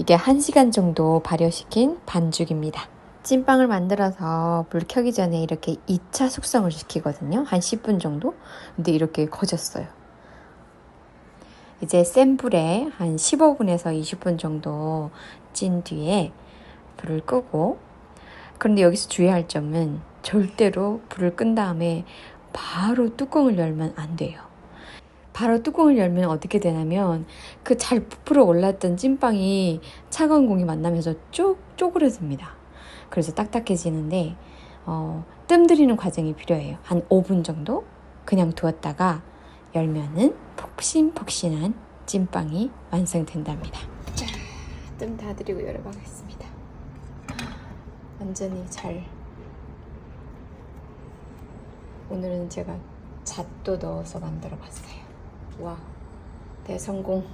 이게 1시간 정도 발효시킨 반죽입니다. 찐빵을 만들어서 불 켜기 전에 이렇게 2차 숙성을 시키거든요. 한 10분 정도. 근데 이렇게 거졌어요. 이제 센 불에 한 15분에서 20분 정도 찐 뒤에 불을 끄고 그런데 여기서 주의할 점은 절대로 불을 끈 다음에 바로 뚜껑을 열면 안 돼요. 바로 뚜껑을 열면 어떻게 되냐면 그 잘 부풀어 올랐던 찐빵이 차가운 공기 만나면서 쭉 쪼그러집니다. 그래서 딱딱해지는데 어, 뜸 들이는 과정이 필요해요. 한 5분 정도 그냥 두었다가 열면은 폭신폭신한 찐빵이 완성된답니다. 자, 뜸다 들이고 열어보겠습니다. 완전히 잘. 오늘은 제가 잣도 넣어서 만들어 봤어요. 와, 대성공.